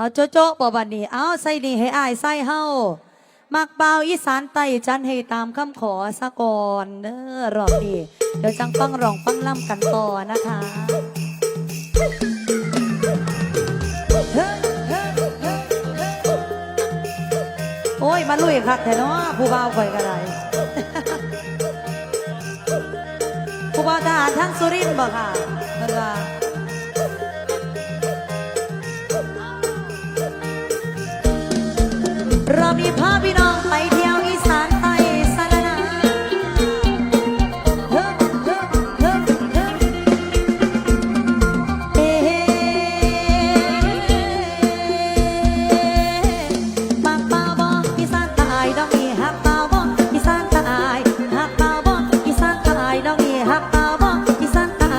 เอาโจโจ้บ่บัดนี้เอาใส่นี่ให้อายใส่เฮามักเบาอีสานไต้จันให้ตามคำขอสะก่อนเด้อรอบนี้เดี๋ยวจังฟังร้องฟังล่ำกันต่อนะคะโอ้ยมาลุยคักแต่เนาะผู้บ่าวข่อยก็ได้ผู้บ่าวทหารทั้งสุรินทร์บ่ค่ะเพิ่นว่า เรามีพาพี่น้องไปเที่ยวอีสานใต้สะละนาเฮ้เฮ้อเฮ้เฮ้เอ๊มักเป่าบ่อีสานใต้ดอกนี้ฮักเป่าบ่อีสานใต้ฮักเป่าบ่อีสานใต้ดอกนี้ฮักเป่าบ่อีสานใต้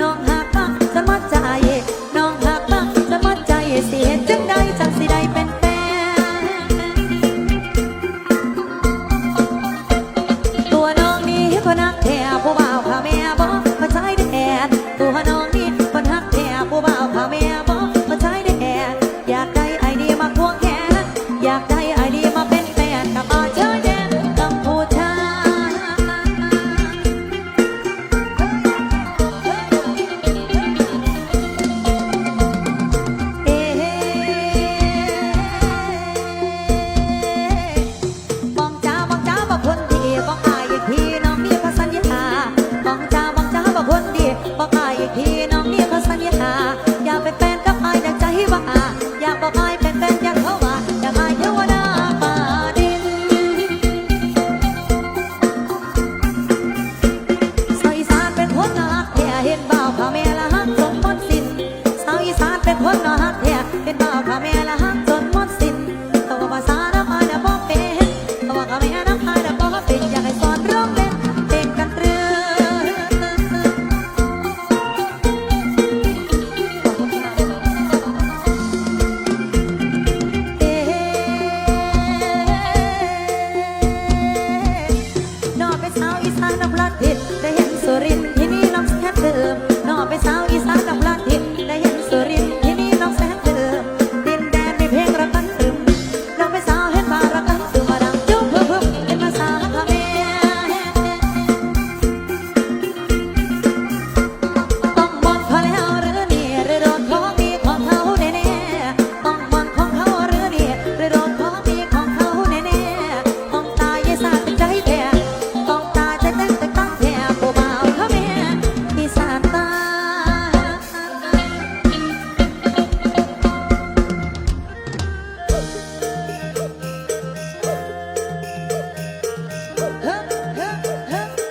น้องฮักบ่จะมัดใจน้องฮักบ่จะมัดใจสิเฮ็ดจังใดจังได้ ก็นั่งเท บอกอายเป็นแฟนอย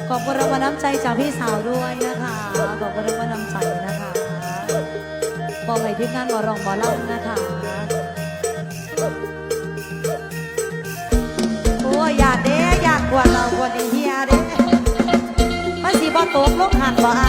ขอบคุณรางวัลน้ำใจจากพี่สาวด้วยนะคะ ขอบคุณรางวัลน้ำใจนะคะบอกให้ทีมงานบอรองบอเล่านะคะโอ้ยอย่าเด้อยากกวดเรากวดอีเฮียเด้มันสีบอตกลงหันบ่ไ